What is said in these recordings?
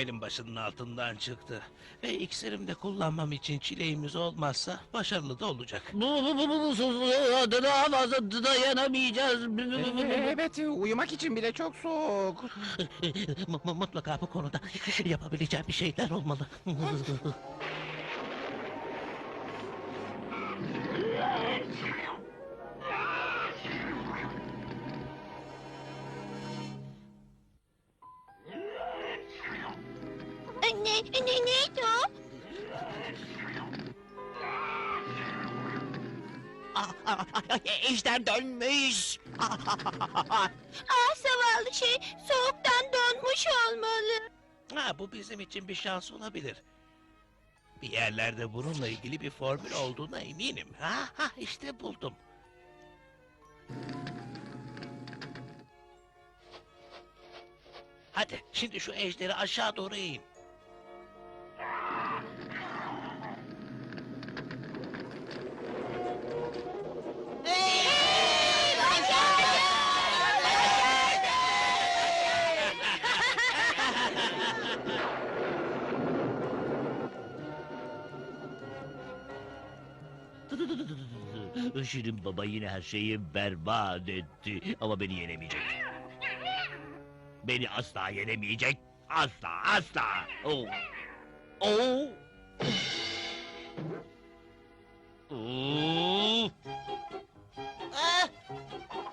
Gargamel'in başının altından çıktı. Ve iksirimde kullanmam için çileğimiz olmazsa başarılı da olacak. Bu bu bu bu bu daha fazla dayanamayacağız. Evet, uyumak için bile çok soğuk. Mutlaka bu konuda yapabileceğim bir şeyler olmalı. Ne, ne, neydi o? Ejder dönmüş. Ah zavallı şey soğuktan donmuş olmalı. ha, bu bizim için bir şans olabilir. Bir yerlerde bununla ilgili bir formül olduğuna eminim. Ha, ha işte buldum. Hadi şimdi şu ejderi aşağı doğru eğin. Şirin baba yine her şeyi berbat etti. Ama beni yenemeyecek. Beni asla yenemeyecek. Asla asla. Oh. Oh. Oh. Gidelim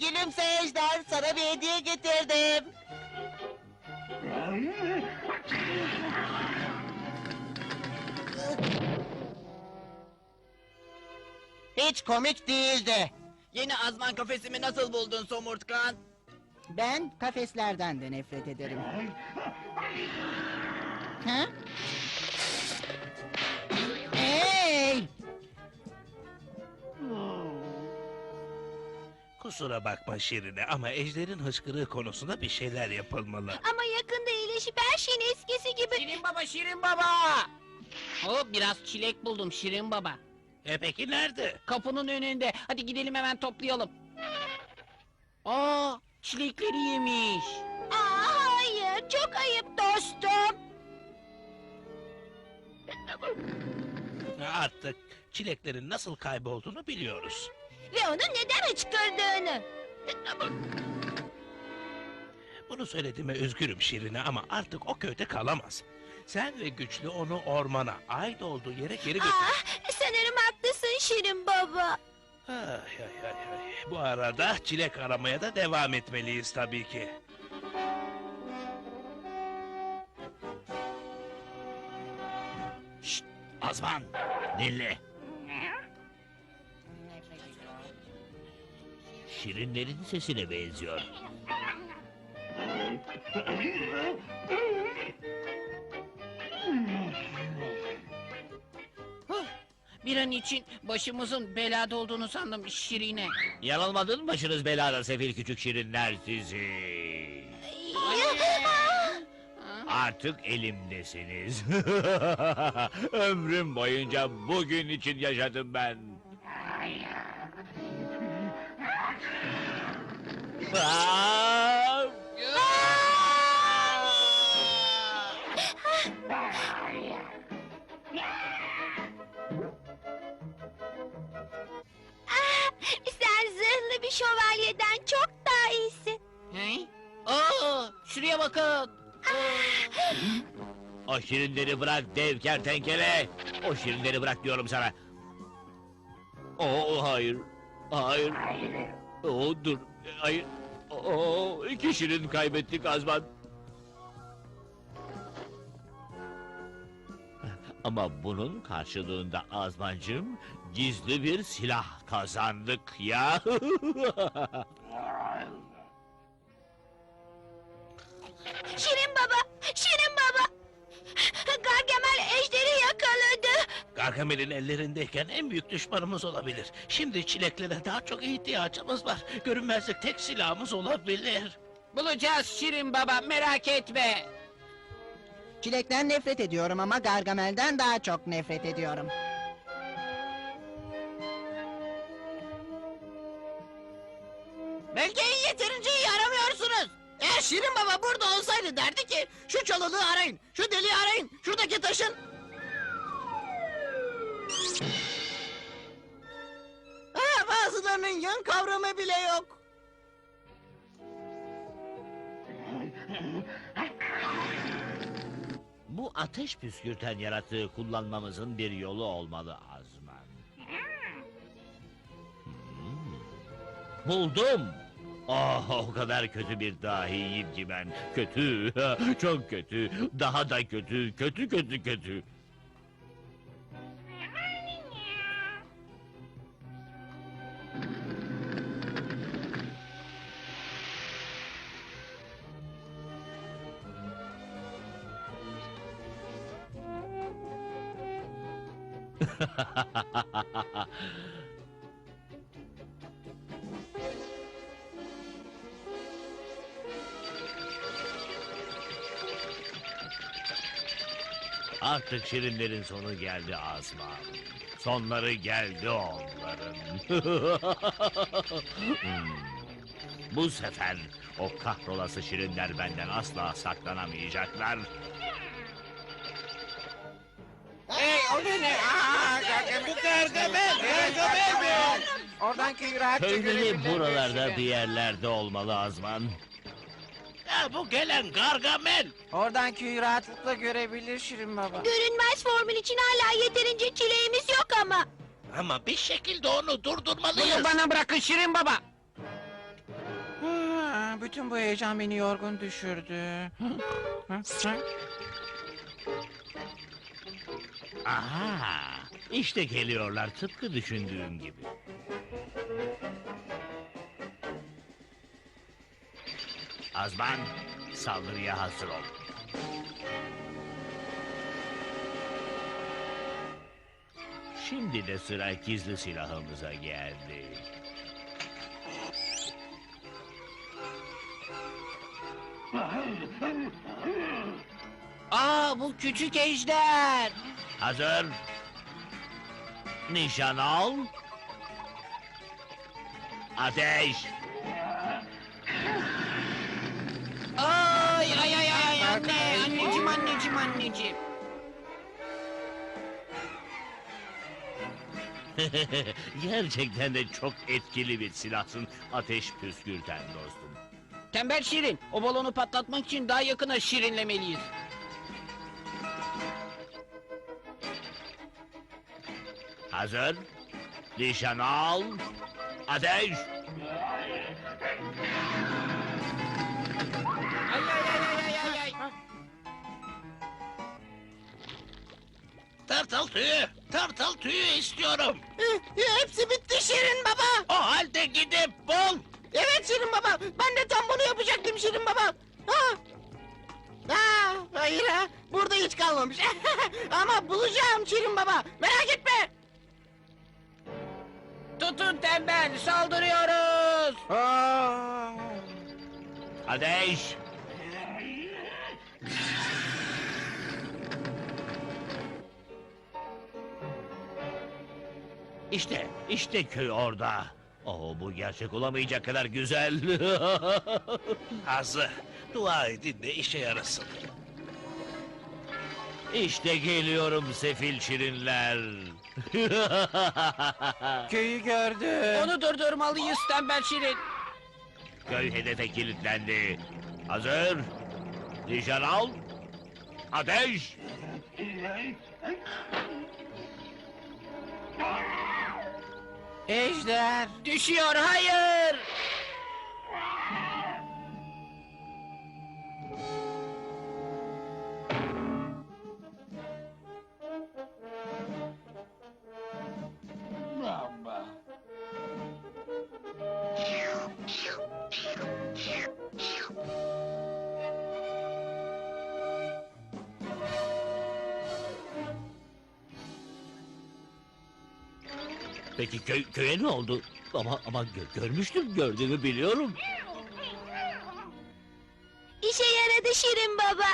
Gülümse Ejder, sana bir hediye getirdim. Hiç komik değildi. Yeni azman kafesimi nasıl buldun Somurtkan? Ben kafeslerden de nefret ederim. Ha? Kusura bakma Şirine ama ejderin hıçkırığı konusunda bir şeyler yapılmalı. Ama yakında iyileşip her şeyin eskisi gibi. Şirin baba, Şirin baba! Oh, biraz çilek buldum Şirin baba. E peki nerede? Kapının önünde. Hadi gidelim hemen toplayalım. Aa, çilekleri yemiş. Aa hayır çok ayıp dostum. Artık çileklerin nasıl kaybolduğunu biliyoruz. Ve onun neden hıçkırdığını. Bunu söylediğime üzgünüm Şirine ama artık o köyde kalamaz. Sen ve güçlü onu ormana, ait olduğu yere geri götür. Ah sanırım haklısın Şirin baba. Ay, ay, ay, ay. Bu arada çilek aramaya da devam etmeliyiz tabii ki. Şşt, Azman dinle. Şirinlerin sesine benziyor. Bir an için başımızın belada olduğunu sandım Şirine. Yanılmadın başınız belada sefil küçük şirinler sizi? Artık elimdesiniz. Ömrüm boyunca bugün için yaşadım ben. Aa! Ah, sen zırhlı bir şövalyeden çok daha iyisin. He? Aa, şuraya bakın. O şirinleri bırak dev kertenkele. O şirinleri bırak diyorum sana. Oo hayır. Hayır. Oo dur. Hayır. Oo iki şirin kaybettik Azman. Ama bunun karşılığında Azmancığım gizli bir silah kazandık ya. Şirin baba, Şirin baba. Gargamel ejderi. Gargamel'in ellerindeyken en büyük düşmanımız olabilir. Şimdi çileklere daha çok ihtiyacımız var. Görünmezlik tek silahımız olabilir. Bulacağız Şirin baba merak etme. Çilekten nefret ediyorum ama Gargamel'den daha çok nefret ediyorum. Belgeyi yeterince iyi aramıyorsunuz. Eğer Şirin Baba burada olsaydı derdi ki şu çalılığı arayın, şu deliği arayın, şuradaki taşın. Bazılarının yön kavramı bile yok. Bu ateş püskürten yaratığı kullanmamızın bir yolu olmalı Azman. Hmm. Buldum. Ah o kadar kötü bir dahiyim ki ben. Kötü, çok kötü, daha da kötü, kötü kötü kötü. Artık şirinlerin sonu geldi Azman. Sonları geldi onların. Bu sefer o kahrolası şirinler benden asla saklanamayacaklar. Ne? Aa, Gargamel. Bu Gargamel, Gargamel mi? Oradan köyü rahatça görebilirler buralarda bir yerlerde olmalı Azman. Ya bu gelen Gargamel. Oradan köyü rahatlıkla görebilir Şirin Baba. Görünmez formül için hala yeterince çileğimiz yok ama. Ama bir şekilde onu durdurmalıyız. Bunu bana bırakın Şirin Baba. Ha, Bütün bu heyecan beni yorgun düşürdü. Ha, ha. Aha! İşte geliyorlar tıpkı düşündüğüm gibi. Azman, saldırıya hazır ol. Şimdi de sıra gizli silahımıza geldi. Aa bu küçük ejder. Hazır. Nişan al. Ateş. Ay ay ay ay anne, anneciğim anneciğim anneciğim. Gerçekten de çok etkili bir silahsın ateş püskürten dostum. Tembel Şirin, o balonu patlatmak için daha yakına şirinlemeliyiz. Hazır. Nişan al. Ateş. Ay ay ay ay ay ay. Tırtıl tüyü, tırtıl tüyü istiyorum. Hepsi bitti Şirin Baba. O halde gidip bul. Evet Şirin Baba, ben de tam bunu yapacaktım Şirin Baba. Ha. Ha, hayır ha, burada hiç kalmamış. Ama bulacağım Şirin Baba, merak etme. Tutun tembel, saldırıyoruz. Aa. Ateş. İşte, işte köy orada. Oh, bu gerçek olamayacak kadar güzel. Azı, dua edin de işe yarasın. İşte geliyorum sefil şirinler. Köyü gördüm. Onu durdurmalıyız tembel Şirin. Köy hedefe kilitlendi. Hazır. Nişan al. Ateş. Ejder. Düşüyor, hayır. Peki köy, köye ne oldu? Ama ama görmüştüm gördüğümü biliyorum. İşe yaradı Şirin baba.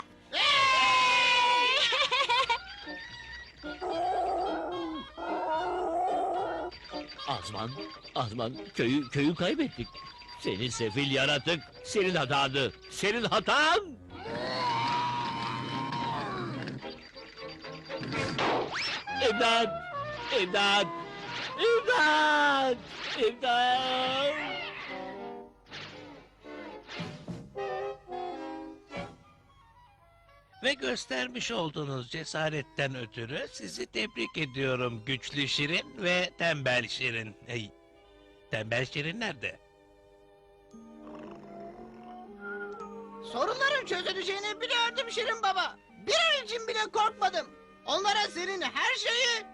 Azman, Azman köyü köyü kaybettik. Seni sefil yaratık, senin hatanı, senin hatan. İmdat, imdat. İmdat! İmdat! Ve göstermiş olduğunuz cesaretten ötürü sizi tebrik ediyorum güçlü Şirin ve tembel Şirin. Hey, tembel Şirin nerede? Sorunların çözüleceğini biliyordum Şirin Baba. Bir an için bile korkmadım. Onlara senin her şeyi...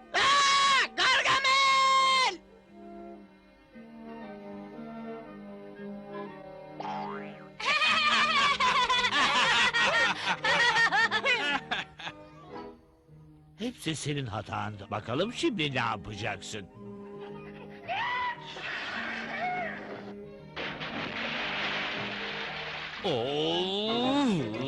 Hepsi senin hatandı. Bakalım şimdi ne yapacaksın? Oo!